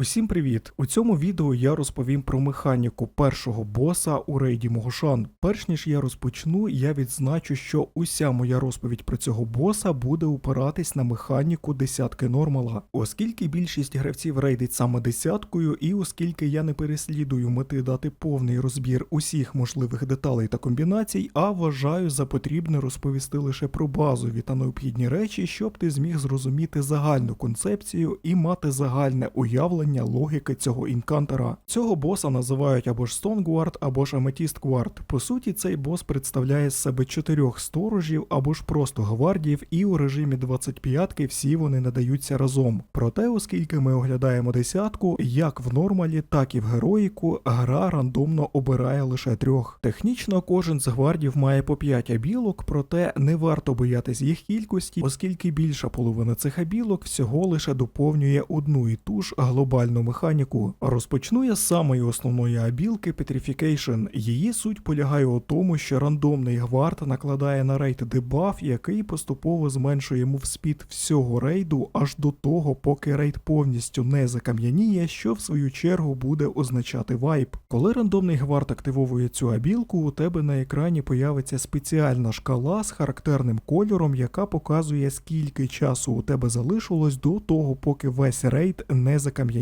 Усім привіт! У цьому відео я розповім про механіку першого боса у рейді Могошан. Перш ніж я розпочну, я відзначу, що уся моя розповідь про цього боса буде упиратись на механіку десятки нормала, оскільки більшість гравців рейдить саме десяткою, і оскільки я не переслідую мети дати повний розбір усіх можливих деталей та комбінацій, а вважаю за потрібне розповісти лише про базові та необхідні речі, щоб ти зміг зрозуміти загальну концепцію і мати загальне уявлення логіки цього інкантера. Цього боса називають або ж Стонгвард, або ж Аметіст Квард. По суті, цей бос представляє з себе чотирьох сторожів або ж просто гвардів, і у режимі 25-ки всі вони надаються разом. Проте, оскільки ми оглядаємо десятку, як в нормалі, так і в героїку, гра рандомно обирає лише трьох. Технічно кожен з гвардів має по 5 абілок, проте не варто боятись їх кількості, оскільки більша половина цих абілок всього лише доповнює одну і ту ж глобальну механіку. Розпочну я з самої основної абілки Petrification. Її суть полягає у тому, що рандомний гвард накладає на рейд дебаф, який поступово зменшує мувспід всього рейду аж до того, поки рейд повністю не закам'яніє, що в свою чергу буде означати вайп. Коли рандомний гвард активовує цю абілку, у тебе на екрані появиться спеціальна шкала з характерним кольором, яка показує, скільки часу у тебе залишилось до того, поки весь рейд не закам'яніє.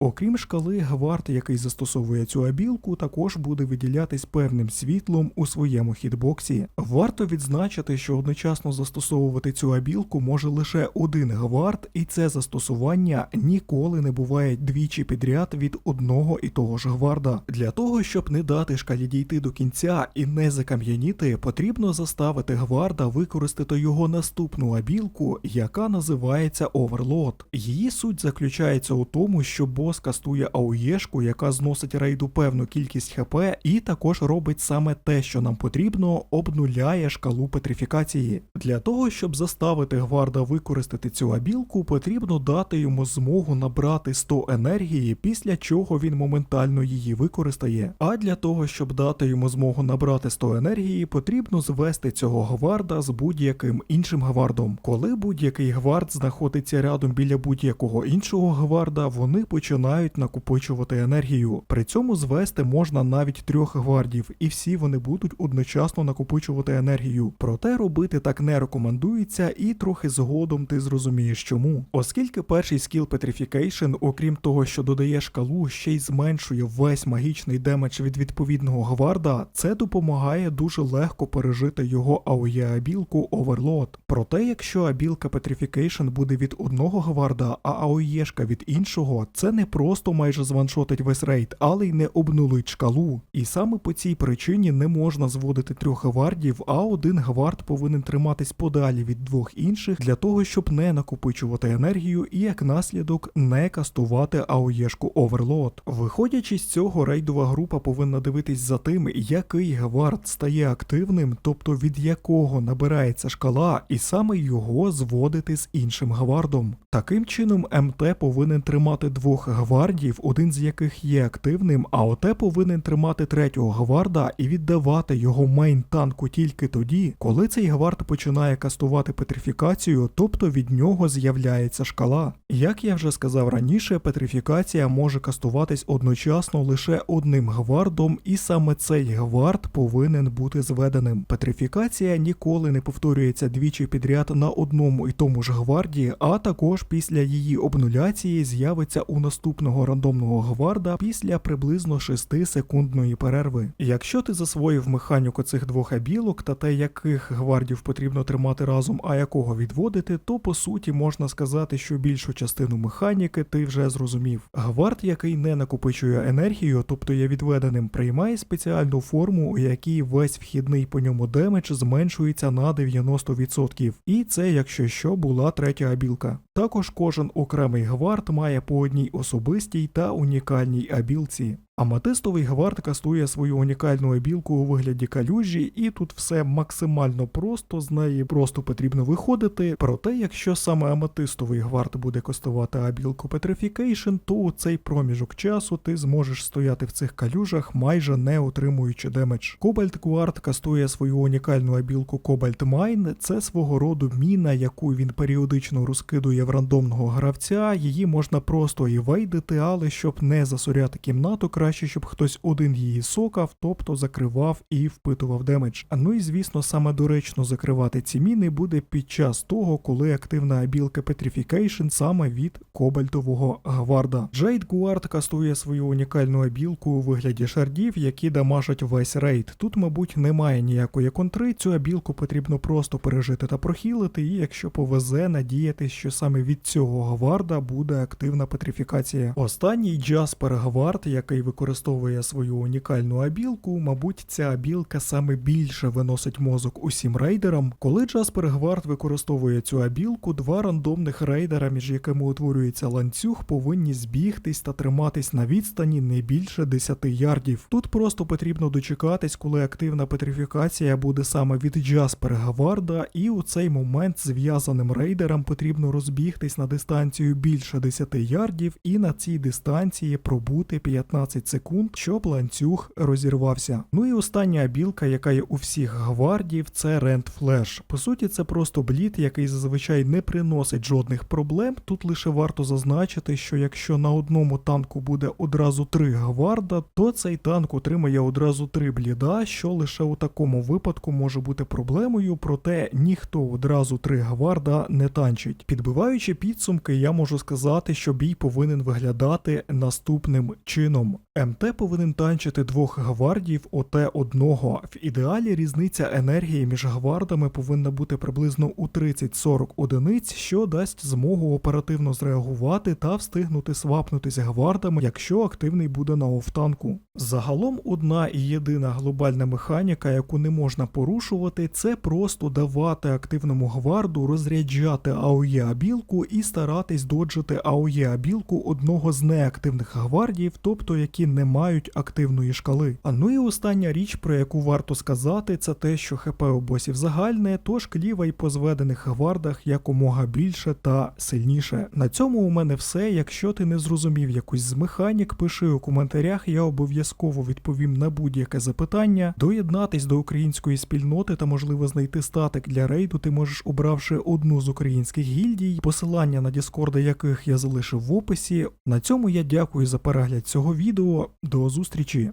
Окрім шкали, гвард, який застосовує цю абілку, також буде виділятись певним світлом у своєму хітбоксі. Варто відзначити, що одночасно застосовувати цю абілку може лише один гвард, і це застосування ніколи не буває двічі підряд від одного і того ж гварда. Для того, щоб не дати шкалі дійти до кінця і не закам'яніти, потрібно заставити гварда використати його наступну абілку, яка називається Overload. Її суть заключається у тому, що бос кастує ауєшку, яка зносить рейду певну кількість хп, і також робить саме те, що нам потрібно, обнуляє шкалу петрифікації. Для того, щоб заставити гварда використати цю абілку, потрібно дати йому змогу набрати 100 енергії, після чого він моментально її використає. А для того, щоб дати йому змогу набрати 100 енергії, потрібно звести цього гварда з будь-яким іншим гвардом. Коли будь-який гвард знаходиться рядом біля будь-якого іншого гварда, вони починають накопичувати енергію. При цьому звести можна навіть трьох гвардів, і всі вони будуть одночасно накопичувати енергію. Проте робити так не рекомендується, і трохи згодом ти зрозумієш чому. Оскільки перший скіл Petrification, окрім того, що додає шкалу, ще й зменшує весь магічний демедж від відповідного гварда, це допомагає дуже легко пережити його АОЄ абілку Overload. Проте, якщо абілка Petrification буде від одного гварда, а АОЄшка від іншого, це не просто майже званшотить весь рейд, але й не обнулить шкалу. І саме по цій причині не можна зводити трьох гвардів, а один гвард повинен триматись подалі від двох інших для того, щоб не накопичувати енергію і як наслідок не кастувати АОЄшку Overload. Виходячи з цього, рейдова група повинна дивитись за тим, який гвард стає активним, тобто від якого набирається шкала, і саме його зводити з іншим гвардом. Таким чином, МТ повинен тримати двох гвардів, один з яких є активним, а ОТ повинен тримати третього гварда і віддавати його мейн танку тільки тоді, коли цей гвард починає кастувати петрифікацію, тобто від нього з'являється шкала. Як я вже сказав раніше, петрифікація може кастуватись одночасно лише одним гвардом, і саме цей гвард повинен бути зведеним. Петрифікація ніколи не повторюється двічі підряд на одному і тому ж гварді, а також після її обнуляції з'явиться у наступного рандомного гварда після приблизно 6 секундної перерви. Якщо ти засвоїв механіку цих двох абілок та те, яких гвардів потрібно тримати разом, а якого відводити, то по суті можна сказати, що більшу частину механіки ти вже зрозумів. Гвард, який не накопичує енергію, тобто є відведеним, приймає спеціальну форму, у якій весь вхідний по ньому демедж зменшується на 90%. І це, якщо що, була третя абілка. Також кожен окремий гвард має по одній особистій та унікальній абілці. Аметистовий гвард кастує свою унікальну обілку у вигляді калюжі, і тут все максимально просто, з неї просто потрібно виходити. Проте, якщо саме аметистовий гвард буде кастувати абілку Petrification, то у цей проміжок часу ти зможеш стояти в цих калюжах, майже не отримуючи демедж. Кобальт Гвард кастує свою унікальну абілку Кобальт Майн. Це свого роду міна, яку він періодично розкидує в рандомного гравця. Її можна просто і вейдити, але щоб не засоряти кімнату, краще, щоб хтось один її сокав, тобто закривав і впитував демедж. А ну і звісно, саме доречно закривати ці міни буде під час того, коли активна абілка Petrification саме від кобальтового гварда. Джейд Гуард кастує свою унікальну абілку у вигляді шардів, які дамажать весь рейд. Тут, мабуть, немає ніякої контри. Цю абілку потрібно просто пережити та прохілити, і якщо повезе, надіятись, що саме від цього гварда буде активна петрифікація. Останній Джаспер Гвард, який використовує свою унікальну абілку, мабуть, ця абілка саме більше виносить мозок усім рейдерам. Коли Джаспер Гвард використовує цю абілку, два рандомних рейдера, між якими утворюється ланцюг, повинні збігтись та триматись на відстані не більше 10 ярдів. Тут просто потрібно дочекатись, коли активна петрифікація буде саме від Джаспер Гварда, і у цей момент зв'язаним рейдерам потрібно розбігтись на дистанцію більше 10 ярдів і на цій дистанції пробути 15 секунд, щоб ланцюг розірвався. Ну і остання абілка, яка є у всіх гвардів, це Рент Флеш. По суті, це просто блід, який зазвичай не приносить жодних проблем. Тут лише варто зазначити, що якщо на одному танку буде одразу три гварда, то цей танк отримає одразу три бліда, що лише у такому випадку може бути проблемою, проте ніхто одразу три гварда не танчить. Підбиваючи підсумки, я можу сказати, що бій повинен виглядати наступним чином. МТ повинен танчити двох гвардів ОТ одного. В ідеалі різниця енергії між гвардами повинна бути приблизно у 30-40 одиниць, що дасть змогу оперативно зреагувати та встигнути свапнутися гвардами, якщо активний буде на офтанку. Загалом одна і єдина глобальна механіка, яку не можна порушувати, це просто давати активному гварду розряджати АОЄ абілку і старатись доджити АОЄ абілку одного з неактивних гвардів, тобто які не мають активної шкали. А ну і остання річ, про яку варто сказати, це те, що ХП у босів загальне, тож клівай по зведених гвардах якомога більше та сильніше. На цьому у мене все. Якщо ти не зрозумів якусь з механік, пиши у коментарях, я обов'язково відповім на будь-яке запитання. Доєднатись до української спільноти та можливо знайти статик для рейду, ти можеш обравши одну з українських гільдій, посилання на діскорди яких я залишив в описі. На цьому я дякую за перегляд цього До зустрічі!